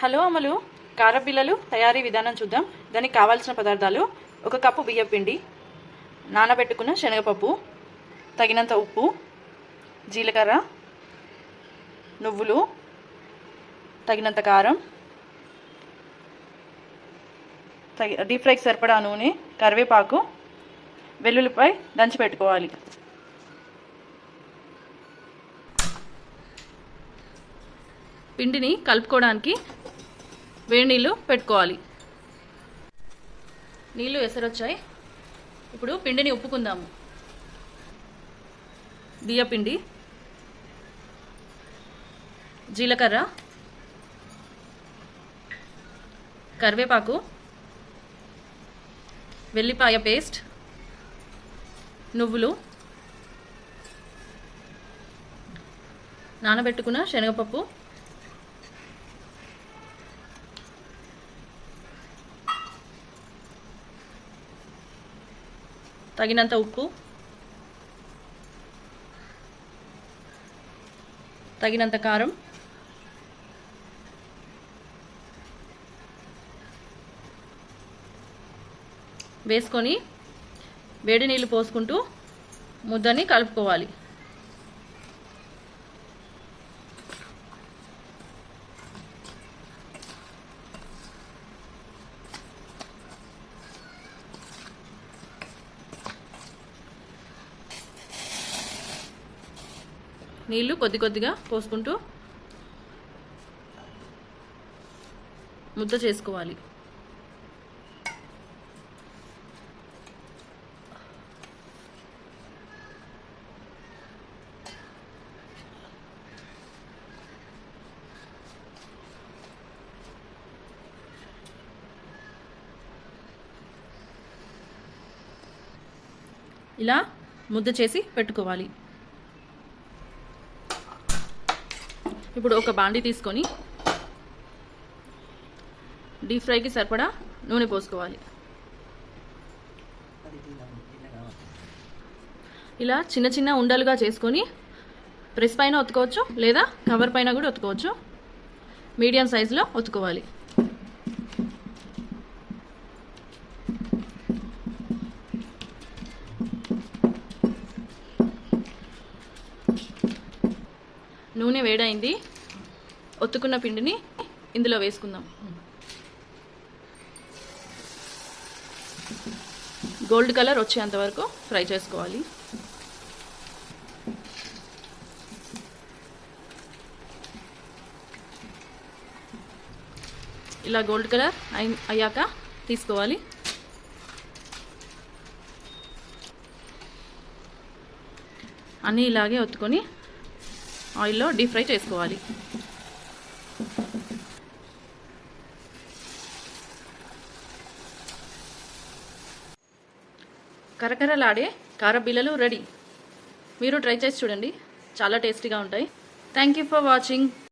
Hello అమలు. కారపిల్లలు తయారీ విధానం చూద్దాం. దానికి కావాల్సిన పదార్థాలు ఒక కప్పు బియ్యం పిండి నానబెట్టుకున్న శనగపప్పు తగినంత ఉప్పు జీలకర్ర నువ్వులు తగినంత కారం తగి డీప్ ఫ్రైకి సరిపడా నూనె కరివేపాకు వెల్లుల్లిపై దంచి పెట్టుకోవాలి. పిండిని కలుపుకోవడానికి వేడి నీళ్ళు పెట్టుకోవాలి. నీళ్ళు ఎసరొచ్చాయి. ఇప్పుడు పిండిని ఉప్పుకుందాము. బియ్యపిండి జీలకర్ర కరివేపాకు వెల్లిపాయ పేస్ట్ నువ్వులు నానబెట్టుకున్న శనగపప్పు తగినంత ఉప్పు తగినంత కారం వేసుకొని వేడి నీళ్ళు పోసుకుంటూ ముద్దని కలుపుకోవాలి. నీళ్ళు కొద్ది కొద్దిగా పోసుకుంటూ ముద్ద చేసుకోవాలి. ఇలా ముద్ద చేసి పెట్టుకోవాలి. ఇప్పుడు ఒక బాండి తీసుకొని డీప్ ఫ్రైకి సరిపడా నూనె పోసుకోవాలి. ఇలా చిన్న చిన్న ఉండలుగా చేసుకొని ప్రెస్ పైన ఒత్తుకోవచ్చు లేదా కవర్ పైన కూడా ఒత్తుకోవచ్చు. మీడియం సైజులో ఒత్తుకోవాలి. నూనె వేడైంది. ఒత్తుకున్న పిండిని ఇందులో వేసుకుందాం. గోల్డ్ కలర్ వచ్చేంత వరకు ఫ్రై చేసుకోవాలి. ఇలా గోల్డ్ కలర్ అయ్యాక తీసుకోవాలి. అన్నీ ఇలాగే ఒత్తుకొని ఆయిల్లో డీప్ ఫ్రై చేసుకోవాలి. కరకరలాడే కారబిల్లలు రెడీ. మీరు ట్రై చేసి చూడండి. చాలా టేస్టీగా ఉంటాయి. Thank you for watching